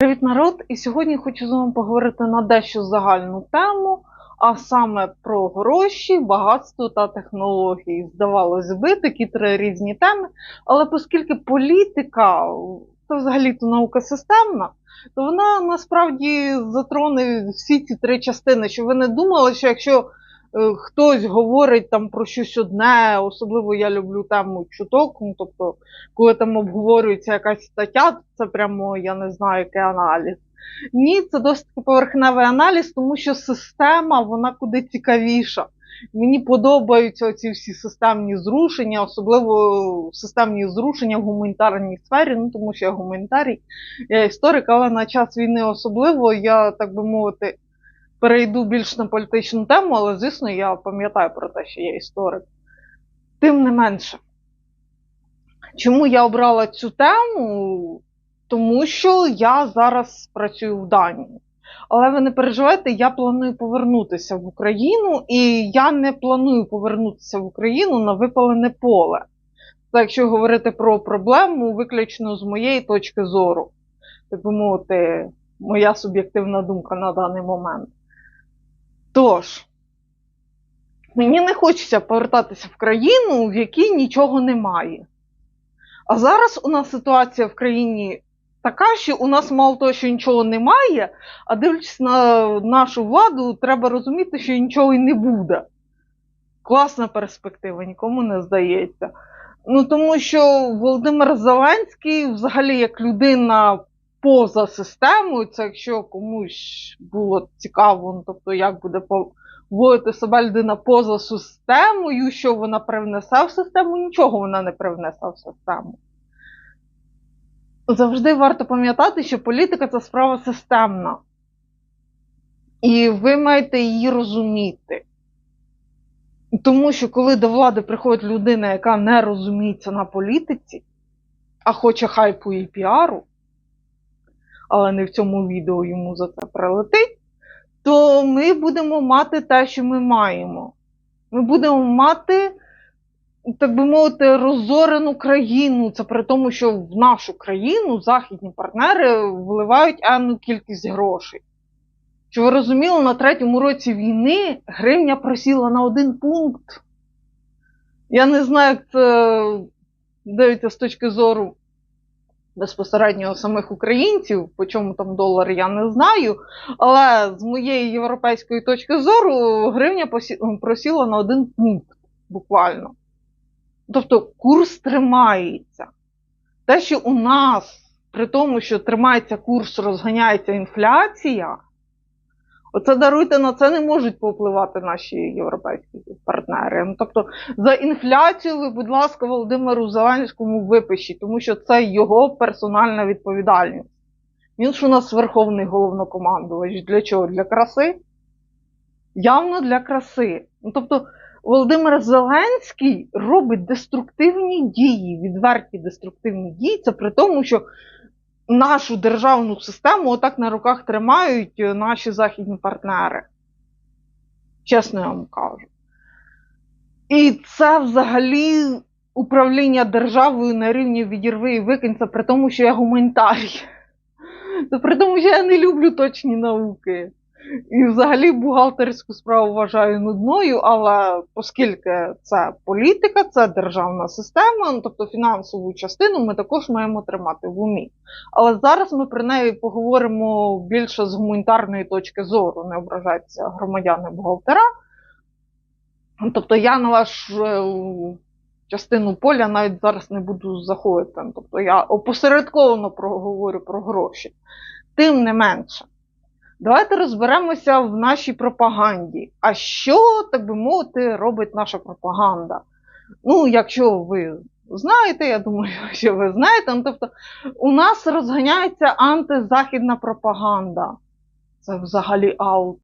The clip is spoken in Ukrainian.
Привіт, народ! І сьогодні хочу з вами поговорити на дещо загальну тему, а саме про гроші, багатство та технології. Здавалось би, такі три різні теми. Але оскільки політика це взагалі-то наука системна, то вона насправді затроне всі ці три частини. Щоб ви не думали, що якщо хтось говорить там про щось одне, особливо я люблю тему чуток, ну тобто, коли там обговорюється якась стаття, це прямо я не знаю, який аналіз. Ні, це досить поверхневий аналіз, тому що система вона куди цікавіша. Мені подобаються ці всі системні зрушення, особливо системні зрушення в гуманітарній сфері, ну тому що я гуманітарій, я історик, але на час війни особливо я, так би мовити, перейду більш на політичну тему, але, звісно, я пам'ятаю про те, що я історик. Тим не менше, чому я обрала цю тему? Тому що я зараз працюю в Данії. Але ви не переживайте, я планую повернутися в Україну, і я не планую повернутися в Україну на випалене поле. Це якщо говорити про проблему, виключно з моєї точки зору, так би мовити, моя суб'єктивна думка на даний момент. Тож, мені не хочеться повертатися в країну, в якій нічого немає. А зараз у нас ситуація в країні така, що у нас мало того, що нічого немає, а дивлячись на нашу владу, треба розуміти, що нічого і не буде. Класна перспектива, нікому не здається. Ну тому що Володимир Зеленський, взагалі, як людина поза системою, це якщо комусь було цікаво, ну, тобто як буде поводити себе людина поза системою, що вона привнесе в систему, нічого вона не привнесе в систему. Завжди варто пам'ятати, що політика це справа системна. І ви маєте її розуміти. Тому що коли до влади приходить людина, яка не розуміється на політиці, а хоче хайпу і піару, але не в цьому відео йому за це прилетить, то ми будемо мати те, що ми маємо. Ми будемо мати, так би мовити, розорену країну. Це при тому, що в нашу країну західні партнери вливають енну кількість грошей. Що ви розуміли, на третьому році війни гривня просіла на один пункт. Я не знаю, як це дивиться з точки зору безпосередньо самих українців, по чому там долар, я не знаю. Але з моєї європейської точки зору гривня просіла на один пункт буквально. Тобто курс тримається. Те, що у нас, при тому, що тримається курс, розганяється інфляція. Оце даруйте на це не можуть повпливати наші європейські партнери. Ну, Тобто за інфляцію ви, будь ласка, Володимиру Зеленському випишіть, тому що це його персональна відповідальність. Він ж у нас верховний головнокомандувач. Для чого? Для краси? Явно для краси. Ну, Тобто Володимир Зеленський робить деструктивні дії, відверті деструктивні дії. Це при тому, що нашу державну систему отак на руках тримають е, наші західні партнери. Чесно я вам кажу. І це взагалі управління державою на рівні відірви і викинь, це при тому, що я гуманітарій. При тому, що я не люблю точні науки. І взагалі бухгалтерську справу вважаю нудною, але оскільки це політика, це державна система, ну, тобто фінансову частину ми також маємо тримати в умі. Але зараз ми про неї поговоримо більше з гуманітарної точки зору, не ображайтеся громадяни бухгалтера. Тобто я на вашу е, частину поля навіть зараз не буду заходити. Тобто я опосередковано проговорю про гроші. Тим не менше. Давайте розберемося в нашій пропаганді. А що, так би мовити, робить наша пропаганда? Ну, якщо ви знаєте, я думаю, що ви знаєте, ну, тобто у нас розганяється антизахідна пропаганда. Це взагалі аут.